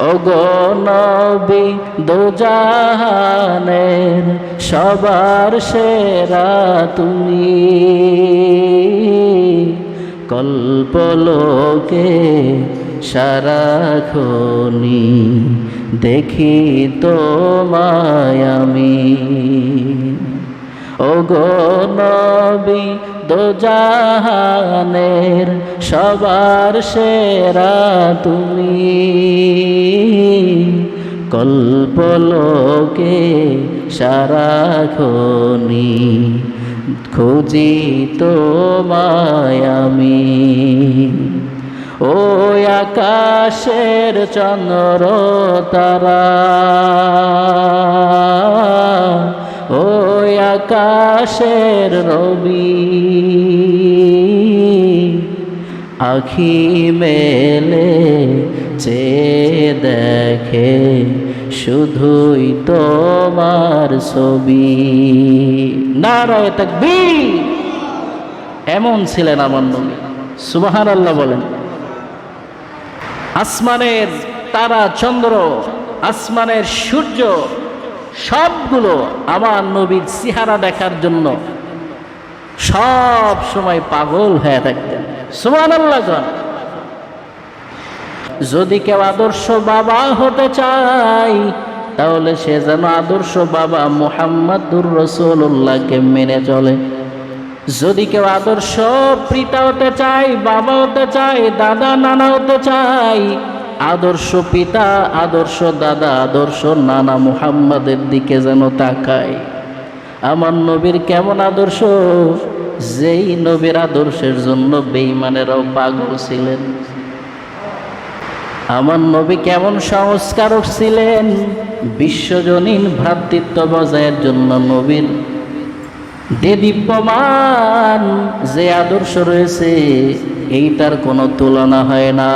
ওগো নবী দোজাহানের সবার সেরা তুমি। কল্পলোকে সারাখনি দেখি তো মায়ামি ওগো নবী দোজাহানের সবার সেরা তুমি। কল্পলোকে সারাখনি খুঁজি তো মায়ামি ও আকাশের চন্দ্র তারা, ও আকাশের রবি, আখি মেলে চে দেখে শুধুই তোমার ছবি। নারায় তাকবীর। এমন ছিলেন আমার নবী। সুবাহান আল্লাহ বলেন। আসমানের তারা, চন্দ্র, আসমানের সূর্য, সবগুলো আমার নবীর চেহারা দেখার জন্য সব সময় পাগল হয়ে থাকতেন। সুমান আল্লাহ যদি কেউ আদর্শ বাবা হতে চায়, তাহলে সে যেন আদর্শ বাবা মোহাম্মদুর রসুল্লাহকে মেনে চলে। যদি কেউ আদর্শ পিতা হতে চায়, বাবা হতে চায়, দাদা নানা হতে চায়, আদর্শ পিতা, আদর্শ দাদা, আদর্শ নানা মুহাম্মাদের দিকে যেন তাকায়। আমার নবীর কেমন আদর্শ? যেই নবীর আদর্শের জন্য বেইমানেরাও পাগল ছিলেন। আমার নবী কেমন সংস্কারক ছিলেন? বিশ্বজনীন ভ্রাতৃত্ব বজায়ের জন্য নবীর দেদীপ্যমান যে আদর্শ রয়েছে এইটার কোনো তুলনা হয় না।